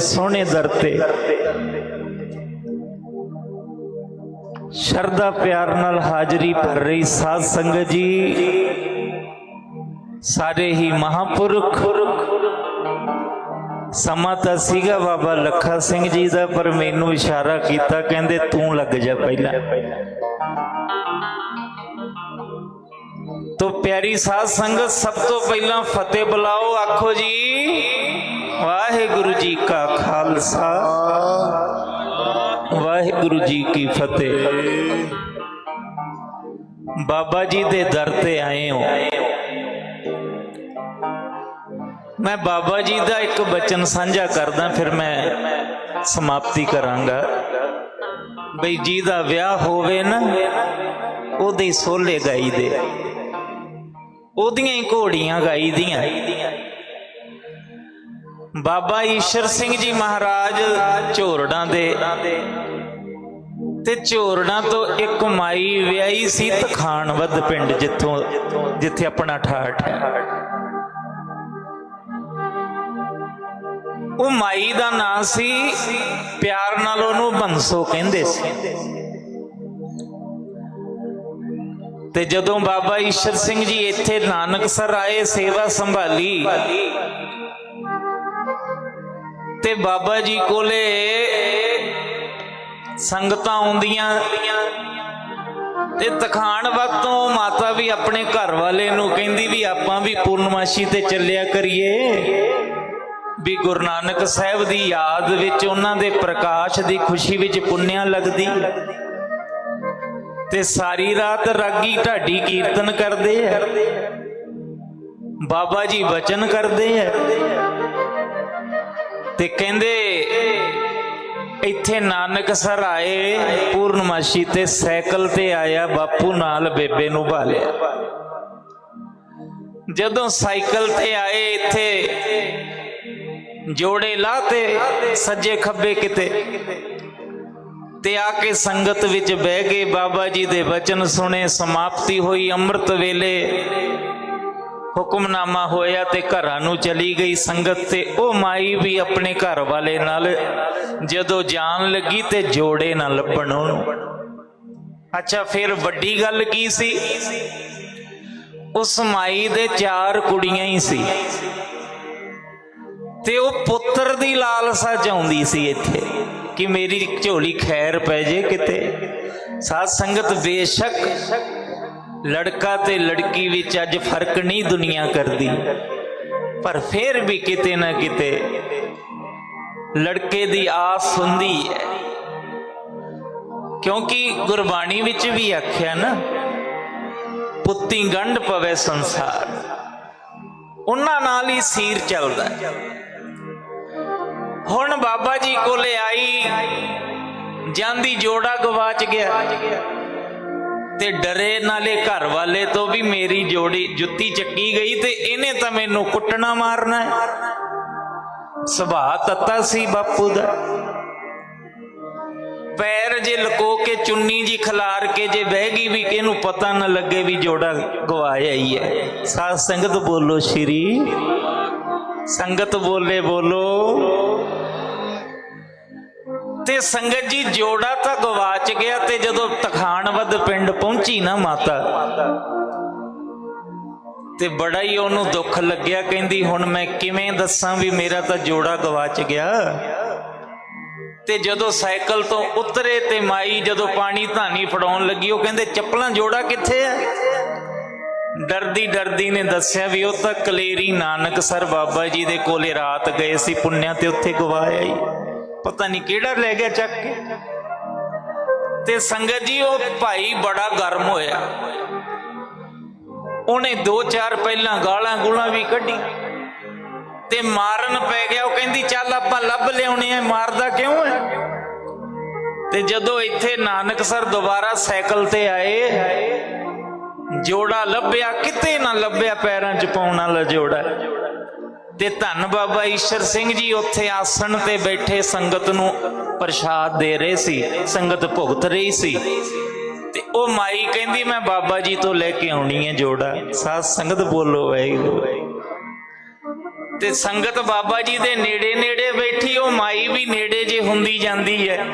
ਸੋਹਣੇ ਦਰ ਤੇ। ਸ਼ਰਧਾ ਪਿਆਰ ਨਾਲ ਹਾਜ਼ਰੀ ਭਰ ਰਹੀ ਸਾਧ ਸੰਗਤ ਜੀ। ਸਾਰੇ ਹੀ ਮਹਾਪੁਰਖ। ਸਮਾਂ ਤਾਂ ਸੀਗਾ ਬਾਬਾ ਲੱਖਾ ਸਿੰਘ ਜੀ ਦਾ, ਪਰ ਮੈਨੂੰ ਇਸ਼ਾਰਾ ਕੀਤਾ, ਕਹਿੰਦੇ ਤੂੰ ਲੱਗ ਜਾ ਪਹਿਲਾਂ। ਤੋ ਪਿਆਰੀ ਸਾਧ ਸੰਗਤ, ਸਭ ਤੋਂ ਪਹਿਲਾਂ ਫਤਿਹ ਬੁਲਾਓ, ਆਖੋ ਜੀ। ਵਾਹਿਗੁਰੂ ਜੀ ਕਾ ਖਾਲਸਾ। ਵਾਹਿਗੁਰੂ ਜੀ ਕੀ ਫਤਿਹ। ਬਾਬਾ ਜੀ ਦੇ ਦਰ ਤੇ ਆਏ ਹੋ। ਮੈਂ ਬਾਬਾ ਜੀ ਦਾ ਇੱਕ ਬਚਨ ਸਾਂਝਾ ਕਰਦਾ, ਫਿਰ ਮੈਂ ਸਮਾਪਤੀ ਕਰਾਂਗਾ। ਬਈ ਜੀ ਦਾ ਵਿਆਹ ਹੋਵੇ ਨਾ, ਉਹਦੇ ਸੋਲੇ ਗਾਈ ਦੇ। ਉਹਦੀਆਂ ਹੀ ਘੋੜੀਆਂ ਗਾਈ ਦੀਆਂ। ਬਾਬਾ ਈਸ਼ਰ ਸਿੰਘ ਜੀ ਮਹਾਰਾਜ ਝੋਰੜਾਂ ਦੇ। ਤੇ ਝੋਰੜਾਂ ਤੋਂ ਇੱਕ ਮਾਈ ਵਿਆਹੀ ਸੀ ਤਖਾਨਵਦ ਪਿੰਡ ਜਿੱਥੋਂ, ਜਿੱਥੇ ਆਪਣਾ ਠਾਠ ਹੈ। ਉਹ ਮਾਈ ਦਾ ਨਾਂ ਸੀ ਪਿਆਰ ਨਾਲ ਉਹਨੂੰ ਬੰਸੋ ਕਹਿੰਦੇ ਸੀ। ਤੇ ਜਦੋਂ ਬਾਬਾ ਈਸ਼ਰ ਸਿੰਘ ਜੀ ਇੱਥੇ ਨਾਨਕਸਰ ਆਏ, ਸੇਵਾ ਸੰਭਾਲੀ ਤੇ ਬਾਬਾ ਜੀ ਕੋਲੇ ਸੰਗਤਾਂ ਆਉਂਦੀਆਂ ਤੇ ਤਖਾਨਵਤ ਤੋਂ ਮਾਤਾ ਵੀ ਆਪਣੇ ਘਰ ਵਾਲੇ ਨੂੰ ਕਹਿੰਦੀ ਵੀ ਆਪਾਂ ਵੀ ਪੂਰਨਮਾਸ਼ੀ ਤੇ ਚੱਲਿਆ ਕਰੀਏ। ਵੀ ਗੁਰੂ ਨਾਨਕ ਸਾਹਿਬ ਦੀ ਯਾਦ ਵਿੱਚ ਉਹਨਾਂ ਦੇ ਪ੍ਰਕਾਸ਼ ਦੀ ਖੁਸ਼ੀ ਵਿੱਚ ਪੁੰਨਿਆ ਲੱਗਦੀ। ਤੇ ਸਾਰੀ ਰਾਤ ਰਾਗੀ ਢਾਡੀ ਕੀਰਤਨ ਕਰਦੇ ਆ। ਬਾਬਾ ਜੀ ਵਚਨ ਕਰਦੇ ਆ। ਤੇ ਕਹਿੰਦੇ, ਇੱਥੇ ਨਾਨਕ ਸਰ ਆਏ, ਪੂਰਨਮਾਸ਼ੀ ਤੇ ਸਾਈਕਲ ਤੇ ਆਇਆ, ਬਾਪੂ ਨਾਲ ਬੇਬੇ ਨੂੰ ਭਾਲਿਆ ਜਦੋਂ ਸਾਈਕਲ ਤੇ ਆਏ ਇੱਥੇ, ਜੋੜੇ ਲਾਤੇ, ਸੱਜੇ ਖੱਬੇ ਕਿਤੇ। ਤੇ ਆ ਕੇ ਸੰਗਤ ਵਿੱਚ ਬਹਿ ਗਏ, ਬਾਬਾ ਜੀ ਦੇ ਬਚਨ ਸੁਣੇ, ਸਮਾਪਤੀ ਹੋਈ, ਅੰਮ੍ਰਿਤ ਵੇਲੇ। ਹੁਕਮਨਾਮਾ ਹੋਇਆ ਤੇ ਘਰਾਂ ਨੂੰ ਚਲੀ ਗਈ ਸੰਗਤ ਤੇ ਉਹ ਮਾਈ ਵੀ ਆਪਣੇ ਘਰ ਵਾਲੇ ਨਾਲ ਜਦੋਂ ਜਾਣ ਲੱਗੀ ਤੇ ਜੋੜੇ ਨਾ ਲੱਭਣ ਉਹਨੂੰ। ਅੱਛਾ, ਫਿਰ ਵੱਡੀ ਗੱਲ ਕੀ ਸੀ? ਉਸ ਮਾਈ ਦੇ ਚਾਰ ਕੁੜੀਆਂ ਹੀ ਸੀ। ਤੇ ਉਹ ਪੁੱਤਰ ਦੀ ਲਾਲਸਾ ਚਾਹੁੰਦੀ ਸੀ ਇੱਥੇ ਕਿ ਮੇਰੀ ਝੋਲੀ ਖੈਰ ਪੈ ਜੇ ਕਿਤੇ। ਸਾਧ ਸੰਗਤ ਬੇਸ਼ੱਕ ਲੜਕਾ ਤੇ ਲੜਕੀ ਵਿੱਚ ਅੱਜ ਫ਼ਰਕ ਨਹੀਂ ਦੁਨੀਆ ਕਰਦੀ। ਪਰ ਫਿਰ ਵੀ ਕਿਤੇ ਨਾ ਕਿਤੇ ਲੜਕੇ ਦੀ ਆਸ ਹੁੰਦੀ ਹੈ। ਕਿਉਂਕਿ ਗੁਰਬਾਣੀ ਵਿੱਚ ਵੀ ਆਖਿਆ ਨਾ, ਪੁੱਤੀ ਗੰਢ ਪਵੇ ਸੰਸਾਰ। ਉਹਨਾਂ ਨਾਲ ਹੀ ਸੀਰ ਚੱਲਦਾ ਹੁਣ ਬਾਬਾ ਜੀ ਕੋਲੇ ਆਈ, ਜਾਂਦੀ ਜੋੜਾ ਗਵਾਚ ਗਿਆ। ਤੇ ਡਰੇ ਨਾਲੇ ਘਰ ਵਾਲੇ ਤੋਂ ਵੀ ਮੇਰੀ ਜੋੜੀ ਜੁੱਤੀ ਚੱਕੀ ਗਈ ਤੇ ਇਹਨੇ ਤਾਂ ਮੈਨੂੰ ਕੁੱਟਣਾ ਮਾਰਨਾ ਸੁਭਾਅ ਤੱਤਾ ਸੀ ਬਾਪੂ ਦਾ। ਪੈਰ ਜੇ ਲਕੋ ਕੇ ਚੁੰਨੀ ਜੀ ਖਿਲਾਰ ਕੇ ਜੇ ਬਹਿ ਗਈ ਵੀ ਕਿ ਇਹਨੂੰ ਪਤਾ ਨਾ ਲੱਗੇ ਵੀ ਜੋੜਾ ਗਵਾਇਆ ਹੀ ਹੈ। ਸਾਧ ਸੰਗਤ ਬੋਲੋ ਸ਼੍ਰੀ। ਸੰਗਤ ਬੋਲੇ ਬੋਲੋ। ਤੇ ਸੰਗਤ ਜੀ ਜੋੜਾ ਤਾਂ ਗਵਾਚ ਗਿਆ ਤੇ ਜਦੋਂ ਤਖਾਣਵਦ ਪਿੰਡ ਪਹੁੰਚੀ ਨਾ ਮਾਤਾ, ਤੇ ਬੜਾ ਹੀ ਉਹਨੂੰ ਦੁੱਖ ਲੱਗਿਆ, ਕਹਿੰਦੀ, ਹੁਣ ਮੈਂ ਕਿਵੇਂ ਦੱਸਾਂ ਵੀ ਮੇਰਾ ਤਾਂ ਜੋੜਾ ਗਵਾਚ ਗਿਆ? ਤੇ ਜਦੋਂ ਸਾਈਕਲ ਤੋਂ ਉਤਰੇ ਤੇ ਮਾਈ ਜਦੋਂ ਪਾਣੀ ਧਾਨੀ ਫੜਾਉਣ ਲੱਗੀ, ਉਹ ਕਹਿੰਦੇ, ਚੱਪਲਾਂ ਜੋੜਾ ਕਿੱਥੇ ਆ? ਡਰਦੀ ਡਰਦੀ ਨੇ ਦੱਸਿਆ ਵੀ ਉਹ ਤਾਂ ਕਲੇਰੀ ਨਾਨਕ ਸਰ ਬਾਬਾ ਜੀ ਦੇ ਕੋਲੇ ਰਾਤ ਗਏ ਸੀ, ਪੁੰਨਿਆ ਤੇ ਉੱਥੇ ਗਵਾਇਆ ਹੀ ਪਤਾ ਨਹੀਂ ਕਿਹੜਾ ਲੈ ਗਿਆ ਚੱਕ ਕੇ। ਤੇ ਸੰਗਤ ਜੀ, ਉਹ ਭਾਈ ਬੜਾ ਗਰਮ ਹੋਇਆ। ਉਹਨੇ ਦੋ ਚਾਰ ਪਹਿਲਾਂ ਗਾਲਾਂ ਗੂਲਾਂ ਵੀ ਕੱਢੀ ਤੇ ਮਾਰਨ ਪੈ ਗਿਆ, ਉਹ ਕਹਿੰਦੀ, ਚੱਲ ਆਪਾਂ ਲੱਭ ਲਿਆਉਣੇ ਆ, ਮਾਰਦਾ ਕਿਉਂ ਹੈ ਤੇ ਜਦੋਂ ਇੱਥੇ ਨਾਨਕ ਸਰ ਦੁਬਾਰਾ ਸਾਈਕਲ ਤੇ ਆਏ, ਜੋੜਾ ਲੱਭਿਆ, ਕਿਤੇ ਨਾ ਲੱਭਿਆ ਪੈਰਾਂ 'ਚ ਪਾਉਣ ਵਾਲਾ ਜੋੜਾ। ਤੇ ਧੰਨ ਬਾਬਾ ਈਸ਼ਰ ਸਿੰਘ ਜੀ ਉੱਥੇ ਆਸਣ ਤੇ ਬੈਠੇ ਸੰਗਤ ਨੂੰ ਪ੍ਰਸ਼ਾਦ ਦੇ ਰਹੇ ਸੀ, ਸੰਗਤ ਭੁਗਤ ਰਹੀ ਸੀ। ਤੇ ਉਹ ਮਾਈ ਕਹਿੰਦੀ, ਮੈਂ ਬਾਬਾ ਜੀ ਤੋਂ ਲੈ ਕੇ ਆਉਣੀ ਹੈ ਜੋੜਾ। ਸਾਧ ਸੰਗਤ ਬੋਲੋ, ਵਾਹਿਗੁਰੂ ਤੇ ਸੰਗਤ ਬਾਬਾ ਜੀ ਦੇ ਨੇੜੇ ਨੇੜੇ ਬੈਠੀ, ਉਹ ਮਾਈ ਵੀ ਨੇੜੇ ਜੇ ਹੁੰਦੀ ਜਾਂਦੀ ਹੈ।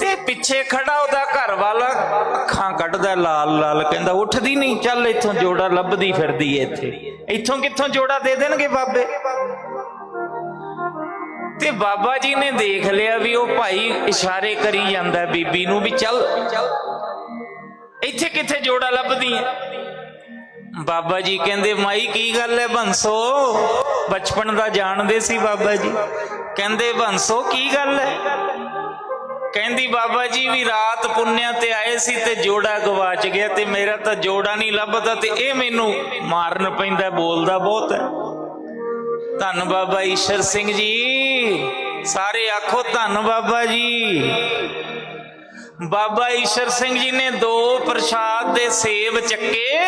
ਤੇ ਪਿੱਛੇ ਖੜਾ ਉਹਦਾ ਘਰ ਵਾਲਾ ਅੱਖਾਂ ਕੱਢਦਾ ਲਾਲ ਲਾਲ ਕਹਿੰਦਾ, ਉੱਠਦੀ ਨਹੀਂ, ਚੱਲ ਇੱਥੋਂ ਜੋੜਾ ਲੱਭਦੀ ਫਿਰਦੀ ਐ ਇੱਥੇ। ਇੱਥੋਂ ਕਿੱਥੋਂ ਜੋੜਾ ਦੇ ਦੇਣਗੇ ਬਾਬੇ? ਤੇ ਬਾਬਾ ਜੀ ਨੇ ਦੇਖ ਲਿਆ ਵੀ ਉਹ ਭਾਈ ਇਸ਼ਾਰੇ ਕਰੀ ਜਾਂਦਾ ਬੀਬੀ ਨੂੰ ਵੀ ਚੱਲ। ਇੱਥੇ ਕਿੱਥੇ ਜੋੜਾ ਲੱਭਦੀ ਐ ਬਾਬਾ ਜੀ ਕਹਿੰਦੇ, ਮਾਈ ਕੀ ਗੱਲ ਹੈ ਬੰਸੋ? ਬਚਪਨ ਦਾ ਜਾਣਦੇ ਸੀ ਬਾਬਾ ਜੀ। ਕਹਿੰਦੇ, ਬੰਸੋ ਕੀ ਗੱਲ ਹੈ? ਕਹਿੰਦੀ, ਬਾਬਾ ਜੀ, ਵੀ ਰਾਤ ਪੁੰਨਿਆ ਤੇ ਆਏ ਸੀ ਤੇ ਜੋੜਾ ਗਵਾਚ ਗਿਆ ਤੇ ਮੇਰਾ ਤਾਂ ਜੋੜਾ ਨਹੀਂ ਲੱਭਦਾ ਤੇ ਇਹ ਮੈਨੂੰ ਮਾਰਨ ਪੈਂਦਾ ਬੋਲਦਾ ਬਹੁਤ ਹੈ। ਧੰਨ ਬਾਬਾ ਈਸ਼ਰ ਸਿੰਘ ਜੀ, ਸਾਰੇ ਆਖੋ ਧੰਨ ਬਾਬਾ ਜੀ। ਬਾਬਾ ਈਸ਼ਰ ਸਿੰਘ ਜੀ ਨੇ ਦੋ ਪ੍ਰਸ਼ਾਦ ਦੇ ਸੇਬ ਚੱਕੇ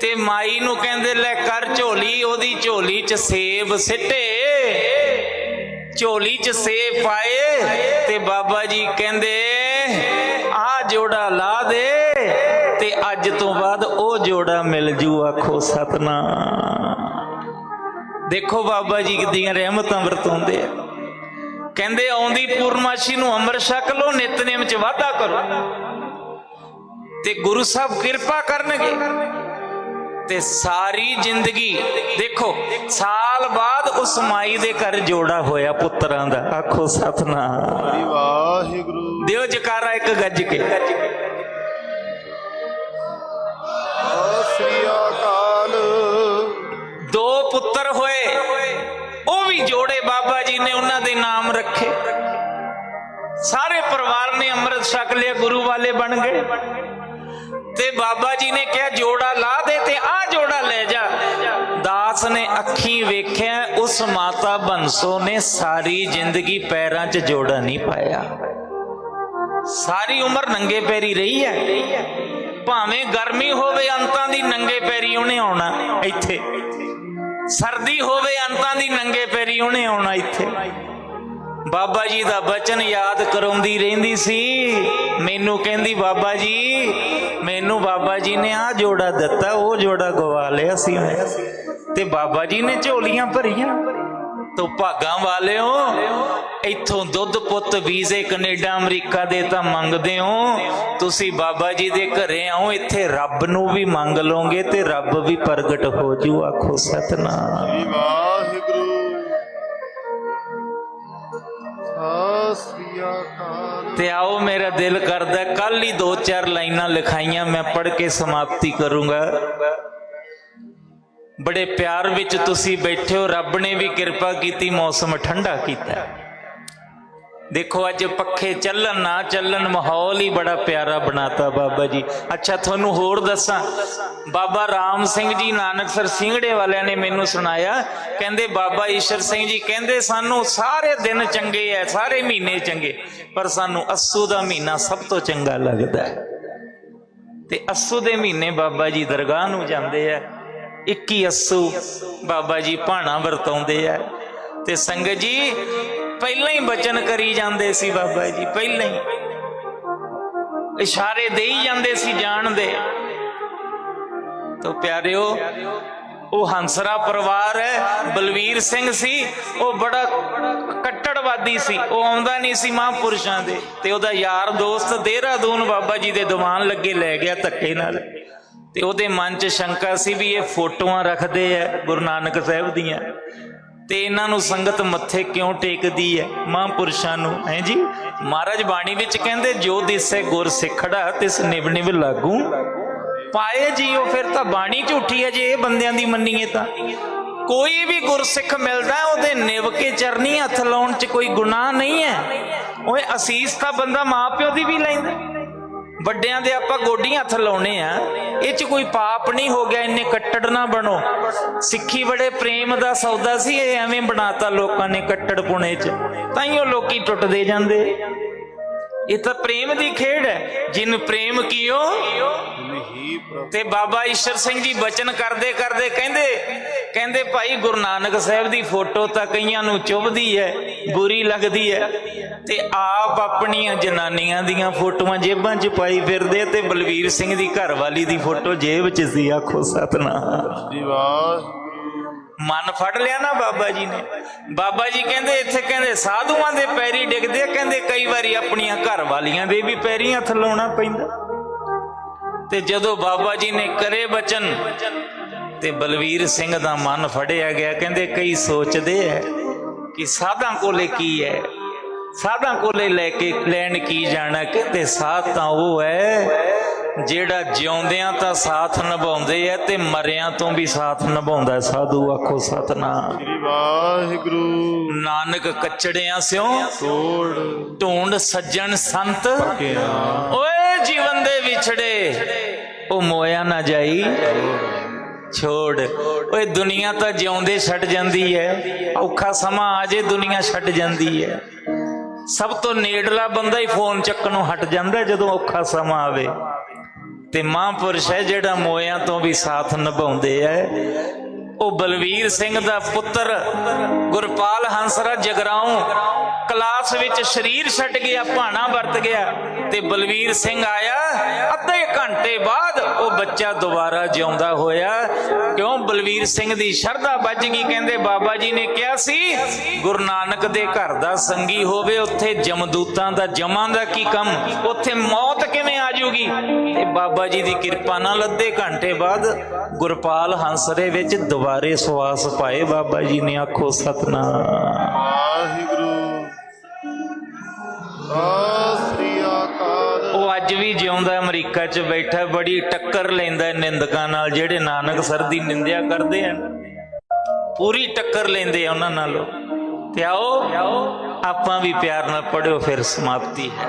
ਤੇ ਮਾਈ ਨੂੰ ਕਹਿੰਦੇ, ਲੈ ਕਰ ਝੋਲੀ, ਉਹਦੀ ਝੋਲੀ 'ਚ ਸੇਬ ਸਿੱਟੇ। ਝੋਲੀ 'ਚ ਸੇਬ ਪਾਏ ਤੇ ਬਾਬਾ ਜੀ ਕਹਿੰਦੇ, ਆ ਜੋੜਾ ਲਾ ਦੇ ਤੇ ਅੱਜ ਤੋਂ ਬਾਅਦ ਉਹ ਜੋੜਾ ਮਿਲ ਜੂ, ਆਖੋ ਸਤਨਾਮ। ਦੇਖੋ ਬਾਬਾ ਜੀ ਦੀਆਂ ਰਹਿਮਤਾਂ ਵਰਤਾਉਂਦੇ ਆ। ਕਹਿੰਦੇ, ਆਉਂਦੀ ਪੂਰਨਮਾਸ਼ੀ ਨੂੰ ਅੰਮ੍ਰਿਤ ਛਕ ਲੋ ਨਿਤਨੇਮ ਚ ਵਾਧਾ ਕਰੋ। ਤੇ ਗੁਰੂ ਸਾਹਿਬ ਕਿਰਪਾ ਕਰਨਗੇ। ਤੇ ਸਾਰੀ ਜ਼ਿੰਦਗੀ ਦੇਖੋ ਸਾਲ ਬਾਅਦ ਉਸ ਮਾਈ ਦੇ ਘਰ ਜੋੜਾ ਹੋਇਆ ਪੁੱਤਰਾਂ ਦਾ। ਆਖੋ ਸਤਨਾਮ। ਵਾਹਿਗੁਰੂ। ਦਿਓ ਜਕਾਰਾ ਇੱਕ ਗੱਜ ਕੇ। ਸ੍ਰੀ ਅਕਾਲ। ਦੋ ਪੁੱਤਰ ਹੋਏ ਉਹ ਵੀ ਜੋੜੇ ਬਾਬਾ ਜੀ ਨੇ ਉਹਨਾਂ ਦੇ ਨਾਮ ਰੱਖੇ। ਸਾਰੇ ਪਰਿਵਾਰ ਨੇ ਅੰਮ੍ਰਿਤ ਛਕ ਲਿਆ ਗੁਰੂ ਵਾਲੇ ਬਣ ਗਏ। ਤੇ ਬਾਬਾ ਜੀ ਨੇ ਕਿਹਾ, ਜੋੜਾ ਲਾ ਦੇ ਤੇ ਆ ਜੋੜਾ ਲੈ ਜਾ। ਦਾਸ ਨੇ ਅੱਖੀਂ ਵੇਖਿਆ, ਉਸ ਮਾਤਾ ਬੰਸੋ ਨੇ ਸਾਰੀ ਜ਼ਿੰਦਗੀ ਪੈਰਾਂ 'ਚ ਜੋੜਾ ਨਹੀਂ ਪਾਇਆ। ਸਾਰੀ ਉਮਰ ਨੰਗੇ ਪੈਰੀ ਰਹੀ ਹੈ। ਭਾਵੇਂ ਗਰਮੀ ਹੋਵੇ, ਅੰਤਾਂ ਦੀ ਨੰਗੇ ਪੈਰੀ ਉਹਨੇ ਆਉਣਾ ਇੱਥੇ। ਸਰਦੀ ਹੋਵੇ, ਅੰਤਾਂ ਦੀ ਨੰਗੇ ਪੈਰੀ ਉਹਨੇ ਆਉਣਾ ਇੱਥੇ। ਬਾਬਾ ਜੀ ਦਾ ਬਚਨ ਯਾਦ ਕਰਾਉਂਦੀ ਰਹਿੰਦੀ ਸੀ। ਮੈਨੂੰ ਕਹਿੰਦੀ, ਬਾਬਾ ਜੀ, ਮੈਨੂੰ ਬਾਬਾ ਜੀ ਨੇ ਆ ਜੋੜਾ ਦਿੱਤਾ, ਉਹ ਜੋੜਾ ਗਵਾ ਲਿਆ ਸੀ ਮੈਂ ਤੇ ਬਾਬਾ ਜੀ ਨੇ ਝੋਲੀਆਂ ਭਰੀਆਂ। ਤੋ ਭਾਗਾਂ ਵਾਲਿਓ ਇੱਥੋਂ ਦੁੱਧ ਪੁੱਤ ਵੀਜ਼ੇ ਕੈਨੇਡਾ, ਅਮਰੀਕਾ ਦੇ ਤਾਂ ਮੰਗਦੇ ਹੋ। ਤੁਸੀਂ ਬਾਬਾ ਜੀ ਦੇ ਘਰੇ ਆਓ, ਇੱਥੇ ਰੱਬ ਨੂੰ ਵੀ ਮੰਗ ਲਓਗੇ ਤੇ ਰੱਬ ਵੀ ਪ੍ਰਗਟ ਹੋ ਜੂ, ਆਖੋ ਸਤਨਾਮ। ਸ੍ਰੀ ਵਾਹਿਗੁਰੂ। ਸਤਿ ਸ੍ਰੀ ਅਕਾਲ ਤੇ ਆਓ ਮੇਰਾ ਦਿਲ ਕਰਦਾ ਕੱਲ ਹੀ ਦੋ ਚਾਰ ਲਾਈਨਾਂ ਲਿਖਾਈਆਂ ਮੈਂ ਪੜ੍ਹ ਕੇ ਸਮਾਪਤੀ ਕਰੂੰਗਾ। ਬੜੇ ਪਿਆਰ ਵਿੱਚ ਤੁਸੀਂ ਬੈਠੇ ਹੋ। ਰੱਬ ਨੇ ਵੀ ਕਿਰਪਾ ਕੀਤੀ, ਮੌਸਮ ਠੰਡਾ ਕੀਤਾ ਦੇਖੋ ਅੱਜ ਪੱਖੇ ਚੱਲਣ ਨਾ ਚੱਲਣ ਮਾਹੌਲ ਹੀ ਬੜਾ ਪਿਆਰਾ ਬਣਾਤਾ ਬਾਬਾ ਜੀ। ਅੱਛਾ, ਤੁਹਾਨੂੰ ਹੋਰ ਦੱਸਾਂ, ਬਾਬਾ ਰਾਮ ਸਿੰਘ ਜੀ ਨਾਨਕਸਰ ਸਿੰਘੜੇ ਵਾਲਿਆਂ ਨੇ ਮੈਨੂੰ ਸੁਣਾਇਆ, ਕਹਿੰਦੇ ਬਾਬਾ ਈਸ਼ਰ ਸਿੰਘ ਜੀ ਕਹਿੰਦੇ ਸਾਨੂੰ ਸਾਰੇ ਦਿਨ ਚੰਗੇ ਐ, ਸਾਰੇ ਮਹੀਨੇ ਚੰਗੇ, ਪਰ ਸਾਨੂੰ ਅੱਸੂ ਦਾ ਮਹੀਨਾ ਸਭ ਤੋਂ ਚੰਗਾ ਲੱਗਦਾ ਹੈ ਤੇ ਅੱਸੂ ਦੇ ਮਹੀਨੇ ਬਾਬਾ ਜੀ ਦਰਗਾਹ ਨੂੰ ਜਾਂਦੇ ਆ 21 ਅੱਸੂ ਬਾਬਾ ਜੀ ਭਾਣਾ ਵਰਤਾਉਂਦੇ ਆ ਤੇ ਸੰਗਤ ਜੀ ਪਹਿਲਾਂ ਹੀ ਬਚਨ ਕਰੀ ਜਾਂਦੇ ਸੀ ਬਾਬਾ ਜੀ, ਪਹਿਲਾਂ ਹੀ। ਇਸ਼ਾਰੇ ਦੇਈ ਜਾਂਦੇ ਸੀ ਜਾਣਦੇ। ਤੋ ਪਿਆਰਿਓ, ਉਹ ਹੰਸਰਾ ਪਰਿਵਾਰ ਹੈ, ਬਲਵੀਰ ਸਿੰਘ ਸੀ, ਉਹ ਬੜਾ ਕੱਟੜਵਾਦੀ ਸੀ, ਉਹ ਆਉਂਦਾ ਨਹੀਂ ਸੀ ਮਹਾਂਪੁਰਸ਼ਾਂ ਦੇ। ਤੇ ਉਹਦਾ ਯਾਰ ਦੋਸਤ ਦੇਹਰਾਦੂਨ ਬਾਬਾ ਜੀ ਦੇ ਦੀਵਾਨ ਲੱਗੇ ਲੈ ਗਿਆ ਧੱਕੇ ਨਾਲ। ਤੇ ਉਹਦੇ ਮਨ 'ਚ ਸ਼ੰਕਾ ਸੀ ਵੀ ਇਹ ਫੋਟੋਆਂ ਰੱਖਦੇ ਆ ਗੁਰੂ ਨਾਨਕ ਸਾਹਿਬ ਦੀਆਂ। ਤੇ ਇਹਨਾਂ ਨੂੰ ਸੰਗਤ ਮੱਥੇ ਕਿਉਂ ਟੇਕਦੀ ਹੈ? ਮਹਾਂਪੁਰਸ਼ਾਂ ਨੂੰ। ਹੈ ਜੀ? ਮਹਾਰਾਜ ਬਾਣੀ ਵਿੱਚ ਕਹਿੰਦੇ, ਜੋ ਦਿਸੇ ਗੁਰ ਸਿੱਖੜਾ, ਤਿਸ ਨਿਵ ਨਿਵ ਲਾਗੂ। ਪਾਏ ਜੀਓ ਫਿਰ ਤਾਂ ਬਾਣੀ ਝੂਠੀ ਹੈ ਜੇ ਇਹ ਬੰਦਿਆਂ ਦੀ ਮੰਨੀਏ ਤਾਂ। ਕੋਈ ਵੀ ਗੁਰਸਿੱਖ ਮਿਲਦਾ, ਉਹਦੇ ਨਿਵ ਕੇ ਚਰਨੀ ਹੱਥ ਲਾਉਣ 'ਚ ਕੋਈ ਗੁਨਾਹ ਨਹੀਂ ਹੈ। ਓਏ ਅਸੀਸ ਤਾਂ ਬੰਦਾ ਮਾਪਿਓ ਦੀ ਵੀ ਲੈਂਦਾ। ਵੱਡਿਆਂ ਦੇ ਆਪਾਂ ਗੋਡੀਆਂ ਹੱਥ ਲਾਉਣੇ ਆ। ਇਹ 'ਚ ਕੋਈ ਪਾਪ ਨਹੀਂ ਹੋ ਗਿਆ ਇੰਨੇ ਕੱਟੜ ਨਾ ਬਣੋ। ਸਿੱਖੀ ਬੜੇ ਪ੍ਰੇਮ ਦਾ ਸੌਦਾ ਸੀ ਇਹ ਐਵੇਂ ਬਣਾਤਾ ਲੋਕਾਂ ਨੇ ਕੱਟੜ ਪੁਣੇ 'ਚ। ਤਾਂ ਹੀ ਉਹ ਲੋਕੀ ਟੁੱਟਦੇ ਜਾਂਦੇ। ਇਹ ਤਾਂ ਪ੍ਰੇਮ ਦੀ ਖੇਡ ਹੈ। ਜਿਨ ਪ੍ਰੇਮ ਕੀਓ ਤੇ ਬਾਬਾ ਈਸ਼ਰ ਸਿੰਘ ਜੀ ਬਚਨ ਕਰਦੇ ਕਰਦੇ ਕਹਿੰਦੇ ਕਹਿੰਦੇ ਭਾਈ ਗੁਰੂ ਨਾਨਕ ਸਾਹਿਬ ਦੀ ਫੋਟੋ ਤਾਂ ਕਈਆਂ ਨੂੰ ਚੁਭਦੀ ਹੈ ਬੁਰੀ ਲੱਗਦੀ ਹੈ। ਤੇ ਆਪ ਆਪਣੀਆਂ ਜਨਾਨੀਆਂ ਦੀਆਂ ਫੋਟੋਆਂ ਜੇਬਾਂ 'ਚ ਪਾਈ ਫਿਰਦੇ ਤੇ ਬਲਵੀਰ ਸਿੰਘ ਦੀ ਘਰਵਾਲੀ ਦੀ ਫੋਟੋ ਜੇਬ 'ਚ ਸੀ ਆਖੋ ਸਤਨਾਮ। ਸ੍ਰੀ ਵਾਹਿਗੁਰੂ ਮਨ ਫੜ ਲਿਆ ਨਾ ਬਾਬਾ ਜੀ ਨੇ। ਬਾਬਾ ਜੀ ਕਹਿੰਦੇ ਇੱਥੇ ਕਹਿੰਦੇ ਸਾਧੂਆਂ ਦੇ ਪੈਰੀ ਡਿੱਗਦੇ ਕਹਿੰਦੇ ਕਈ ਵਾਰੀ ਆਪਣੀਆਂ ਘਰ ਵਾਲੀਆਂ ਦੇ ਵੀ ਪੈਰੀ ਹੱਥ ਲਾਉਣਾ ਪੈਂਦਾ। ਤੇ ਜਦੋਂ ਬਾਬਾ ਜੀ ਨੇ ਕਰੇ ਬਚਨ ਤੇ ਬਲਵੀਰ ਸਿੰਘ ਦਾ ਮਨ ਫੜਿਆ ਗਿਆ। ਕਹਿੰਦੇ ਕਈ ਸੋਚਦੇ ਐ ਕਿ ਸਾਧਾਂ ਕੋਲੇ ਕੀ ਹੈ ਸਾਧਾਂ ਕੋਲੇ ਲੈ ਕੇ ਲੈਣ ਕੀ ਜਾਣਾ? ਕਹਿੰਦੇ ਸਾਧ ਤਾਂ ਉਹ ਹੈ ਜਿਹੜਾ ਜਿਉਂਦਿਆਂ ਤਾਂ ਸਾਥ ਨਿਭਾਉਂਦੇ ਐ ਤੇ ਮਰਿਆਂ ਤੋਂ ਵੀ ਸਾਥ ਨਿਭਾਉਂਦਾ। ਸਾਧੂ ਆਖੋ ਸਤਨਾਮ। ਸ੍ਰੀ ਵਾਹਿਗੁਰੂ। ਨਾਨਕ ਕੱਚੜਿਆਂ ਸਿਓ ਤੋੜ। ਢੂੰਡ ਸੱਜਣ ਸੰਤ। ਓਏ ਜੀਵਨ ਦੇ ਵਿਛੜੇ। ਉਹ ਮੋਇਆ ਨਾ ਜਾਈ। ਛੋੜ। ਓਏ, ਦੁਨੀਆ ਤਾਂ ਜਿਉਂਦੇ ਛੱਡ ਜਾਂਦੀ ਹੈ ਔਖਾ ਸਮਾਂ ਆ ਜੇ ਦੁਨੀਆ ਛੱਡ ਜਾਂਦੀ ਹੈ ਸਭ ਤੋਂ ਨੇੜਲਾ ਬੰਦਾ ਹੀ ਫੋਨ ਚੱਕਣ ਨੂੰ ਹਟ ਜਾਂਦਾ ਜਦੋਂ ਔਖਾ ਸਮਾਂ ਆਵੇ। ਤੇ ਮਹਾਂਪੁਰਸ਼ ਹੈ ਜਿਹੜਾ ਮੋਇਆਂ ਤੋਂ ਵੀ ਸਾਥ ਨਿਭਾਉਂਦੇ ਐ। ਉਹ ਬਲਵੀਰ ਸਿੰਘ ਦਾ ਪੁੱਤਰ ਗੁਰਪਾਲ ਹੰਸਰਾ ਜਗਰਾਉਂ ਕਲਾਸ ਵਿੱਚ ਸਰੀਰ ਛੱਡ ਗਿਆ ਭਾਣਾ ਵਰਤ ਗਿਆ ਤੇ ਬਲਵੀਰ ਸਿੰਘ ਆਇਆ। ਅੱਧੇ ਘੰਟੇ ਬਾਅਦ ਉਹ ਬੱਚਾ ਦੁਬਾਰਾ ਜਿਉਂਦਾ ਹੋਇਆ। ਕਿਉਂ? ਬਲਵੀਰ ਸਿੰਘ ਦੀ ਸ਼ਰਧਾ ਵੱਜ ਗਈ। ਕਹਿੰਦੇ, ਬਾਬਾ ਜੀ ਨੇ ਕਿਹਾ ਸੀ, ਗੁਰੂ ਨਾਨਕ ਦੇ ਘਰ ਦਾ ਸੰਗੀ ਹੋਵੇ, ਉੱਥੇ ਜਮਦੂਤਾਂ ਦਾ, ਜਮਾਂ ਦਾ ਕੀ ਕੰਮ? ਉੱਥੇ ਮੌਤ ਕਿਵੇਂ ਆ ਜੂਗੀ? ਤੇ ਬਾਬਾ ਜੀ ਦੀ ਕਿਰਪਾ ਨਾਲ ਅੱਧੇ ਘੰਟੇ ਬਾਅਦ ਗੁਰਪਾਲ ਹੰਸਰੇ ਵਿੱਚ ਦੁਬਾਰੇ ਸਵਾਸ ਪਾਏ। ਬਾਬਾ ਜੀ ਨੇ ਆਖੋ, ਸਤਨਾਮ। ਉਹ ਅੱਜ ਵੀ ਜਿਉਂਦਾ ਅਮਰੀਕਾ 'ਚ ਬੈਠਾ, ਬੜੀ ਟੱਕਰ ਲੈਂਦਾ ਨਿੰਦਕਾਂ ਨਾਲ, ਜਿਹੜੇ ਨਾਨਕ ਸਰ ਦੀ ਨਿੰਦਿਆ ਕਰਦੇ ਆ ਪੂਰੀ ਟੱਕਰ ਲੈਂਦੇ ਆ ਉਹਨਾਂ ਨਾਲੋਂ। ਤੇ ਆਓ, ਆਪਾਂ ਵੀ ਪਿਆਰ ਨਾਲ ਪੜਿਓ ਫਿਰ ਸਮਾਪਤੀ ਹੈ।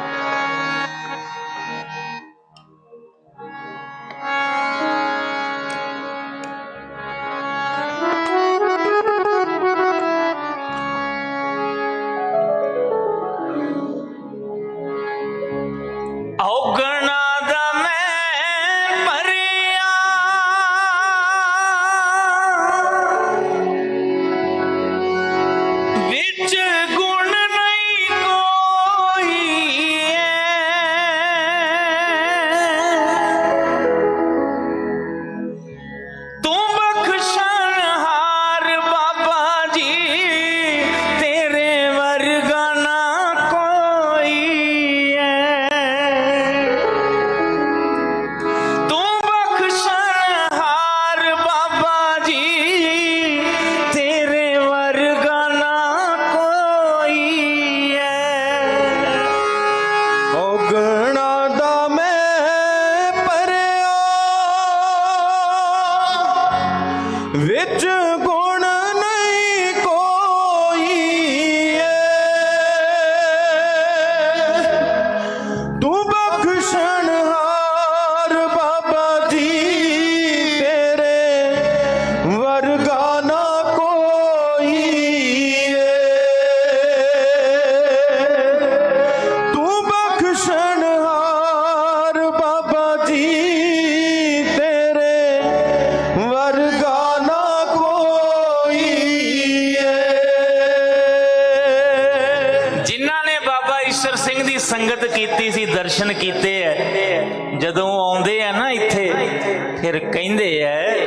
ਫਿਰ ਕਹਿੰਦੇ ਐ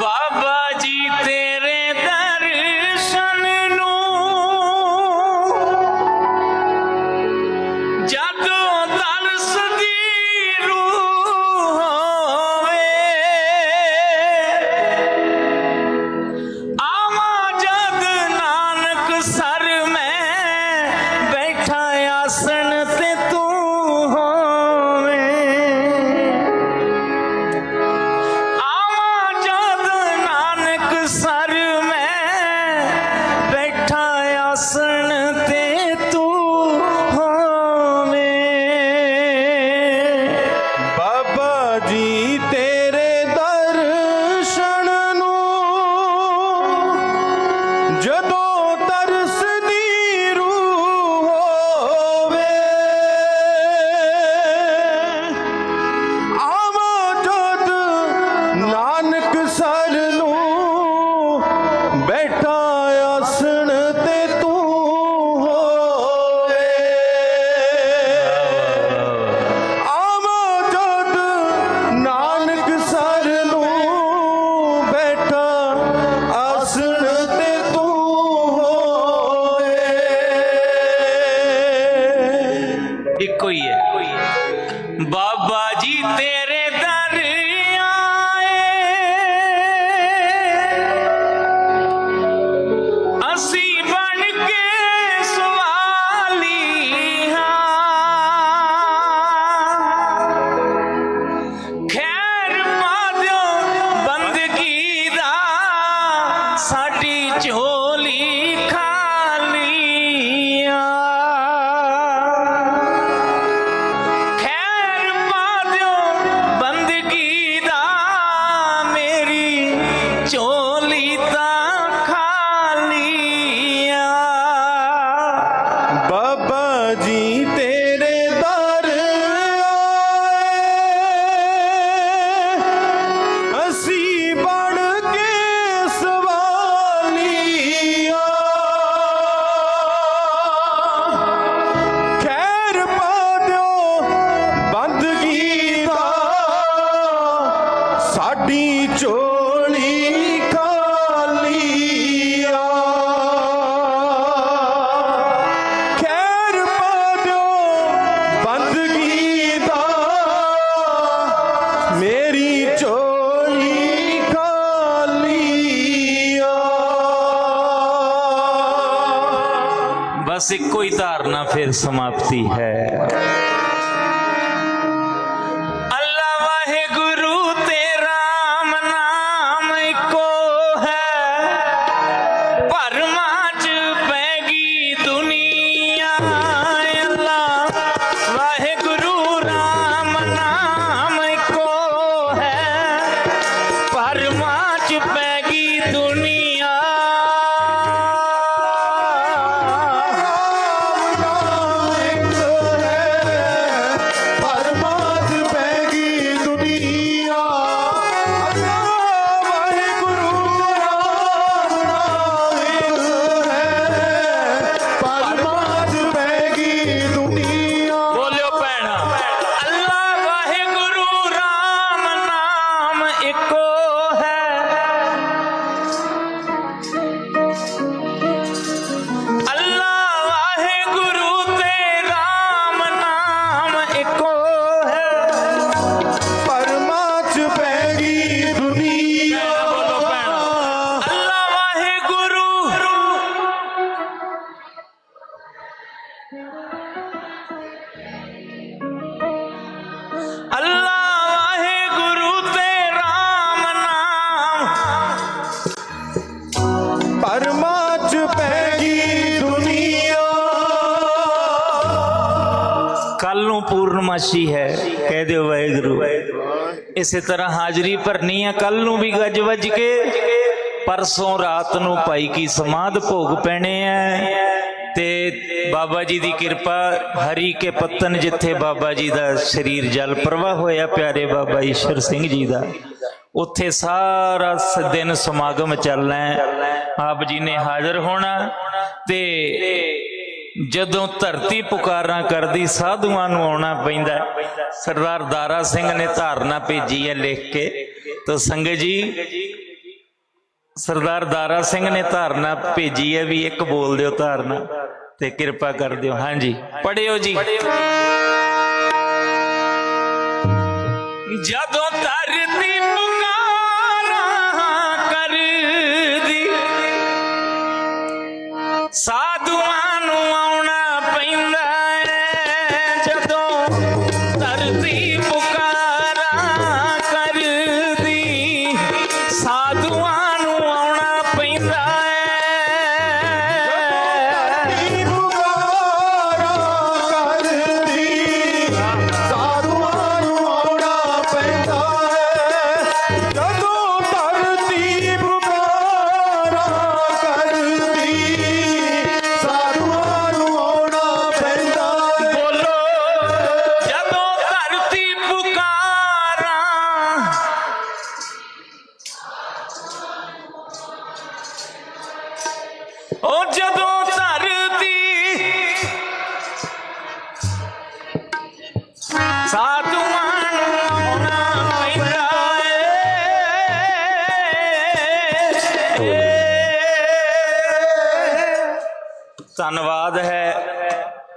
ਬਾ Jumbo! समाप्ति है ਬਖਸ਼ੀ ਹੈ। ਕਹਿ ਦਿਓ ਵਾਹਿਗੁਰੂ। ਇਸੇ ਤਰ੍ਹਾਂ ਹਾਜ਼ਰੀ ਭਰਨੀ ਆ ਕੱਲ ਨੂੰ ਵੀ ਗੱਜ ਵੱਜ ਕੇ। ਪਰਸੋਂ ਰਾਤ ਨੂੰ ਪਾਈ ਕੀ ਸਮਾਧ ਭੋਗ ਪੈਣੇ ਆ। ਤੇ ਬਾਬਾ ਜੀ ਦੀ ਕਿਰਪਾ, ਹਰੀ ਕੇ ਪੱਤਨ ਜਿੱਥੇ ਬਾਬਾ ਜੀ ਦਾ ਸਰੀਰ ਜਲ ਪ੍ਰਵਾਹ ਹੋਇਆ, ਪਿਆਰੇ ਬਾਬਾ ਈਸ਼ਰ ਸਿੰਘ ਜੀ ਦਾ। ਉੱਥੇ ਸਾਰਾ ਦਿਨ ਸਮਾਗਮ ਚੱਲਣਾ ਆਪ ਜੀ ਨੇ ਹਾਜ਼ਰ ਹੋਣਾ ਤੇ ਜਦੋਂ ਧਰਤੀ ਪੁਕਾਰਾਂ ਕਰਦੀ, ਸਾਧੂਆਂ ਨੂੰ ਆਉਣਾ ਪੈਂਦਾ ਸਰਦਾਰ ਦਾਰਾ ਸਿੰਘ ਨੇ ਧਾਰਨਾ ਭੇਜੀ ਹੈ ਲਿਖ ਕੇ। ਤਾਂ ਸੰਗਤ ਜੀ, ਸਰਦਾਰ ਦਾਰਾ ਸਿੰਘ ਨੇ ਧਾਰਨਾ ਭੇਜੀ ਹੈ ਵੀ ਇੱਕ ਬੋਲ ਦਿਓ ਧਾਰਨਾ ਤੇ ਕਿਰਪਾ ਕਰ ਦਿਓ। ਹਾਂਜੀ ਪੜਿਓ ਜੀ। ਜਦੋਂ ਧਰਤੀ ਪੁਕਾਰਾਂ ਕਰਦੀ ਸਾਧੂਆਂ ਧੰਨਵਾਦ ਹੈ।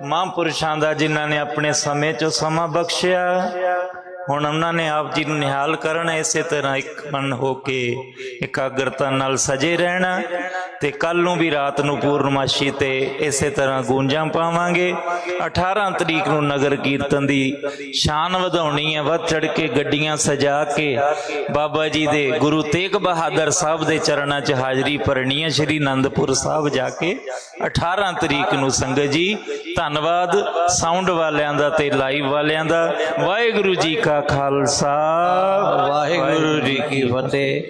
ਮਹਾਂਪੁਰਸ਼ਾਂ ਦਾ ਜਿਨ੍ਹਾਂ ਨੇ ਆਪਣੇ ਸਮੇਂ ਚੋਂ ਸਮਾਂ ਬਖਸ਼ਿਆ, ਹੁਣ ਉਹਨਾਂ ਨੇ ਆਪ ਜੀ ਨੂੰ ਨਿਹਾਲ ਕਰਨ, ਇਸੇ ਤਰ੍ਹਾਂ ਇੱਕ ਮਨ ਹੋ ਕੇ ਇਕਾਗਰਤਾ ਨਾਲ ਸਜੇ ਰਹਿਣਾ। ਤੇ ਕੱਲ ਨੂੰ ਵੀ ਰਾਤ ਨੂੰ ਪੂਰਨਮਾਸ਼ੀ ਤੇ ਇਸੇ ਤਰ੍ਹਾਂ ਗੂੰਜਾਂ ਪਾਵਾਂਗੇ। 18 ਤਰੀਕ ਨੂੰ ਨਗਰ ਕੀਰਤਨ ਦੀ ਸ਼ਾਨ ਵਧਾਉਣੀ ਹੈ। ਵੱਧ ਚੜ ਕੇ ਗੱਡੀਆਂ ਸਜਾ ਕੇ ਬਾਬਾ ਜੀ ਦੇ ਗੁਰੂ ਤੇਗ ਬਹਾਦਰ ਸਾਹਿਬ ਦੇ ਚਰਨਾਂ 'ਚ ਹਾਜ਼ਰੀ ਭਰਨੀ ਹੈ। ਸ਼੍ਰੀ ਅਨੰਦਪੁਰ ਸਾਹਿਬ ਜਾ ਕੇ 18 ਤਰੀਕ ਨੂੰ ਸੰਗਤ ਜੀ, ਧੰਨਵਾਦ। ਸਾਊਂਡ ਵਾਲਿਆਂ ਦਾ ਤੇ ਲਾਈਵ ਵਾਲਿਆਂ ਦਾ। ਵਾਹਿਗੁਰੂ ਜੀ ਕਾ ਖਾਲਸਾ। ਵਾਹਿਗੁਰੂ ਜੀ ਕੀ ਫਤਿਹ।